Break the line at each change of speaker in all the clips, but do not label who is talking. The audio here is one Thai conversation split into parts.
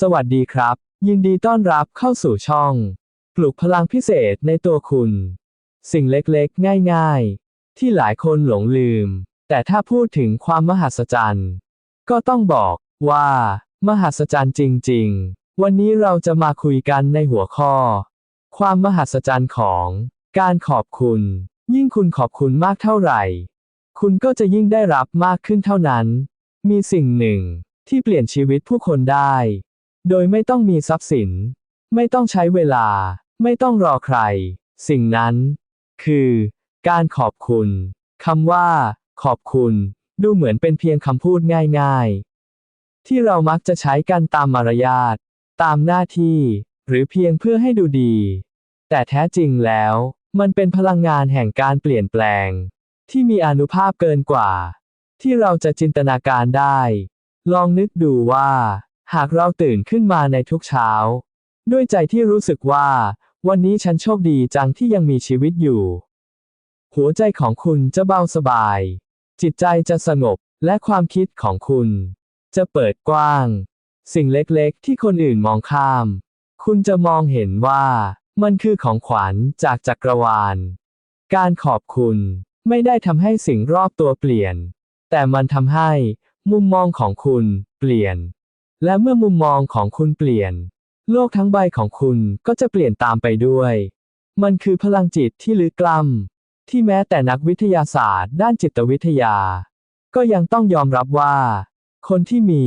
สวัสดีครับ ยินดีต้อนรับเข้าสู่ช่อง ปลุกพลังพิเศษในตัวคุณ สิ่งเล็กๆ ง่ายๆ ที่หลายคนหลงลืม แต่ถ้าพูดถึงความมหัศจรรย์ ก็ต้องบอกว่า มหัศจรรย์จริง ๆ วันนี้เราจะมาคุยกันในหัวข้อ ความมหัศจรรย์ของ การขอบคุณ ยิ่งคุณขอบคุณมากเท่าไหร่ คุณก็จะยิ่งได้รับมากขึ้นเท่านั้น มีสิ่งหนึ่งที่เปลี่ยนชีวิตผู้คนได้ โดยไม่ต้องมีทรัพย์สิน ไม่ต้องใช้เวลา ไม่ต้องรอใคร สิ่งนั้น คือ การขอบคุณคำว่า ขอบคุณ ดูเหมือนเป็นเพียงคำพูดง่ายๆ ที่เรามักจะใช้กันตามมารยาท ตามหน้าที่ หรือเพียงเพื่อให้ดูดี แต่แท้จริงแล้ว มันเป็นพลังงานแห่งการเปลี่ยนแปลง ที่มีอนุภาพเกินกว่า ที่เราจะจินตนาการได้ ลองนึกดูว่า หากเราตื่นขึ้นมาในทุกเช้า ด้วยใจที่รู้สึกว่า วันนี้ฉันโชคดีจังที่ยังมีชีวิตอยู่ หัวใจของคุณจะเบาสบาย จิตใจจะสงบและความคิดของคุณ จะเปิดกว้าง สิ่งเล็กๆ ที่คนอื่นมองข้าม คุณจะมองเห็นว่ามันคือของขวัญจากจักรวาล การขอบคุณไม่ได้ทำให้สิ่งรอบตัวเปลี่ยน แต่มันทำให้มุมมองของคุณเปลี่ยน และเมื่อมุมมองของคุณเปลี่ยน โลกทั้งใบของคุณก็จะเปลี่ยนตามไปด้วย มันคือพลังจิตที่ลึกกล้ำที่แม้แต่นักวิทยาศาสตร์ ด้านจิตวิทยา ก็ยังต้องยอมรับว่า คนที่มี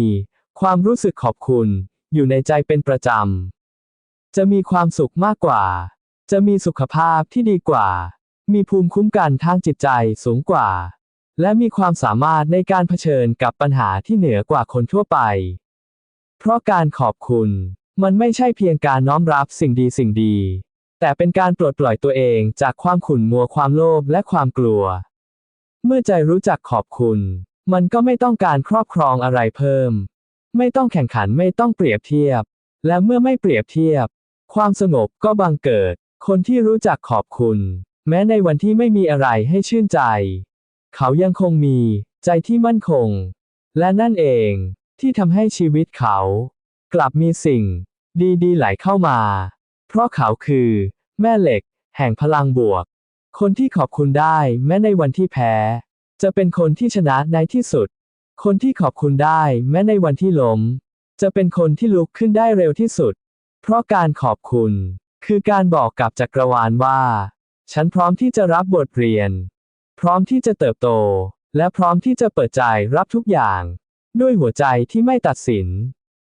ความรู้สึกขอบคุณ อยู่ในใจเป็นประจำ จะมีความสุขมากกว่า จะมีสุขภาพที่ดีกว่า มีภูมิคุ้มกันทางจิตใจสูงกว่า และมีความสามารถในการเผชิญกับปัญหาที่เหนือกว่าคนทั่วไป เพราะการขอบคุณ มันไม่ใช่เพียงการน้อมรับสิ่งดีสิ่งดี แต่เป็นการปลดปล่อยตัวเองจากความขุ่นมัวความโลภและความกลัว เมื่อใจรู้จักขอบคุณ มันก็ไม่ต้องการครอบครองอะไรเพิ่ม ไม่ต้องแข่งขันไม่ต้องเปรียบเทียบ และเมื่อไม่เปรียบเทียบ ความสงบก็บังเกิด คนที่รู้จักขอบคุณ แม้ในวันที่ไม่มีอะไรให้ชื่นใจ เขายังคงมี ใจที่มั่นคง และนั่นเอง ที่ทำให้ชีวิตเขา กลับมีสิ่ง ดีๆ ไหลเข้ามา เพราะเขาคือ แม่เหล็ก แห่งพลังบวก คนที่ขอบคุณได้แม้ในวันที่แพ้ จะเป็นคนที่ชนะในที่สุด คนที่ขอบคุณได้แม้ในวันที่ล้ม จะเป็นคนที่ลุกขึ้นได้เร็วที่สุด เพราะการขอบคุณ คือการบอกกับจักรวาลว่า ฉันพร้อมที่จะรับบทเรียน พร้อมที่จะเติบโต และพร้อมที่จะเปิดใจรับทุกอย่าง ด้วยหัวใจที่ไม่ตัดสิน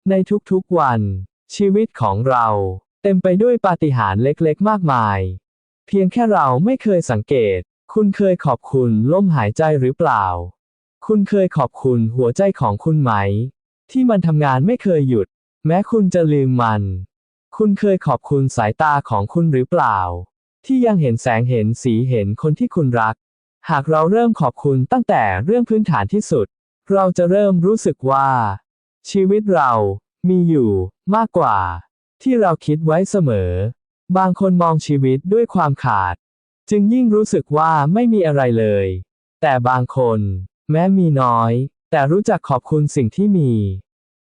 ในทุกๆวัน ชีวิตของเรา เต็มไปด้วยปาฏิหาริย์เล็กๆ มากมาย เพียงแค่เราไม่เคยสังเกต คุณเคยขอบคุณลมหายใจหรือเปล่า คุณเคยขอบคุณหัวใจของคุณไหม ที่มันทำงานไม่เคยหยุด แม้คุณจะลืมมัน คุณเคยขอบคุณสายตาของคุณหรือเปล่า ที่ยังเห็นแสงเห็นสีเห็นคนที่คุณรัก หากเราเริ่มขอบคุณตั้งแต่เรื่องพื้นฐานที่สุด เราจะเริ่มรู้สึกว่า ชีวิตเรามีอยู่มากกว่า ที่เราคิดไว้เสมอ บางคนมองชีวิตด้วยความขาด จึงยิ่งรู้สึกว่าไม่มีอะไรเลย แต่บางคน แม้มีน้อย แต่รู้จักขอบคุณสิ่งที่มี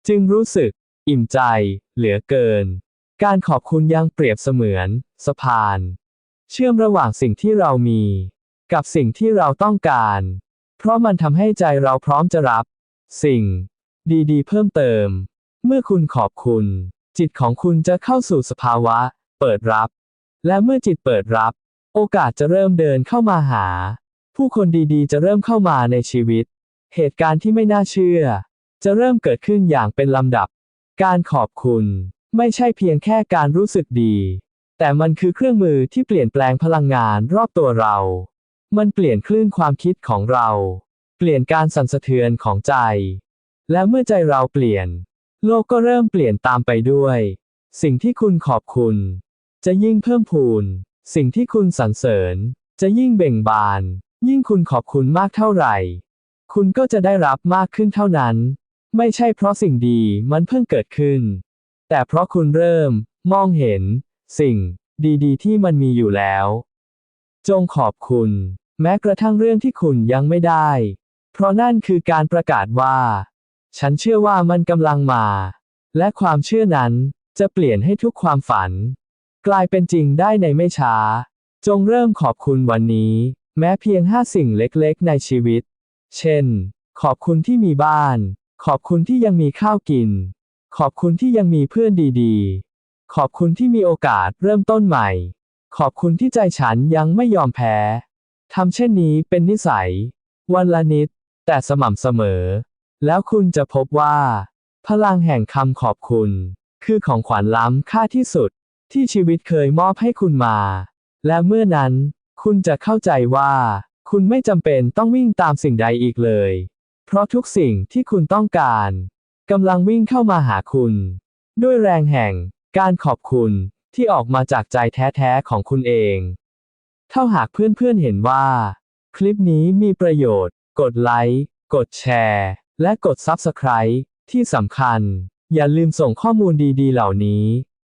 จึงรู้สึก อิ่มใจ เหลือเกิน การขอบคุณยังเปรียบเสมือน สะพาน เชื่อมระหว่างสิ่งที่เรามี กับสิ่งที่เราต้องการ เพราะมันทำให้ใจเราพร้อมจะรับ สิ่ง ดีๆ เพิ่มเติม เมื่อคุณขอบคุณ จิตของคุณจะเข้าสู่สภาวะ เปิดรับ และเมื่อจิตเปิดรับ โอกาสจะเริ่มเดินเข้ามาหา ผู้คนดีๆ จะเริ่มเข้ามาในชีวิต เหตุการณ์ที่ไม่น่าเชื่อ จะเริ่มเกิดขึ้นอย่างเป็นลำดับ การขอบคุณไม่ใช่เพียงแค่การรู้สึกดี แต่มันคือเครื่องมือที่เปลี่ยนแปลงพลังงานรอบตัวเรา มันเปลี่ยนคลื่นความคิดของเรา เปลี่ยนการสั่นสะเทือนของใจ และเมื่อใจเราเปลี่ยน โลกก็เริ่มเปลี่ยนตามไปด้วย สิ่งที่คุณขอบคุณ จะยิ่งเพิ่มพูน สิ่งที่คุณสรรเสริญ จะยิ่งเบ่งบาน ยิ่งคุณขอบคุณมากเท่าไหร่ คุณก็จะได้รับมากขึ้นเท่านั้น ไม่ใช่เพราะสิ่งดีมันเพิ่งเกิดขึ้น แต่เพราะคุณเริ่ม มองเห็น สิ่ง ดีๆ ที่มันมีอยู่แล้ว จงขอบคุณ แม้กระทั่งเรื่องที่คุณยังไม่ได้ เพราะนั่นคือการประกาศว่า ฉันเชื่อว่ามันกำลังมา และความเชื่อนั้นจะเปลี่ยนให้ทุกความฝัน กลายเป็นจริงได้ในไม่ช้า จงเริ่มขอบคุณวันนี้ แม้เพียงห้าสิ่งเล็กๆ ในชีวิต เช่น ขอบคุณที่มีบ้าน ขอบคุณที่ยังมีข้าวกิน ขอบคุณที่ยังมีเพื่อนดีๆ ขอบคุณที่มีโอกาสเริ่มต้นใหม่ ขอบคุณที่ใจฉันยังไม่ยอมแพ้ ทำเช่นนี้เป็นนิสัย วันละนิด แต่สม่ำเสมอ แล้วคุณจะพบว่า พลังแห่งคำขอบคุณ คือของขวัญล้ำค่าที่สุด ที่ชีวิตเคยมอบให้คุณมา และเมื่อนั้น คุณจะเข้าใจว่า คุณไม่จำเป็นต้องวิ่งตามสิ่งใดอีกเลย เพราะทุกสิ่งที่คุณต้องการกำลังวิ่งเข้ามาหาคุณ ด้วยแรงแห่ง การขอบคุณที่ออกมาจากใจแท้ๆของคุณเอง ถ้าหากเพื่อนๆเห็นว่า คลิปนี้มีประโยชน์ กดไลค์ กดแชร์ และกด Subscribe ที่สำคัญ อย่าลืมส่งข้อมูลดีๆ เหล่านี้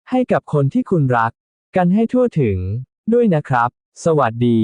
ให้กับคนที่คุณรัก กันให้ทั่วถึง ด้วยนะครับ สวัสดี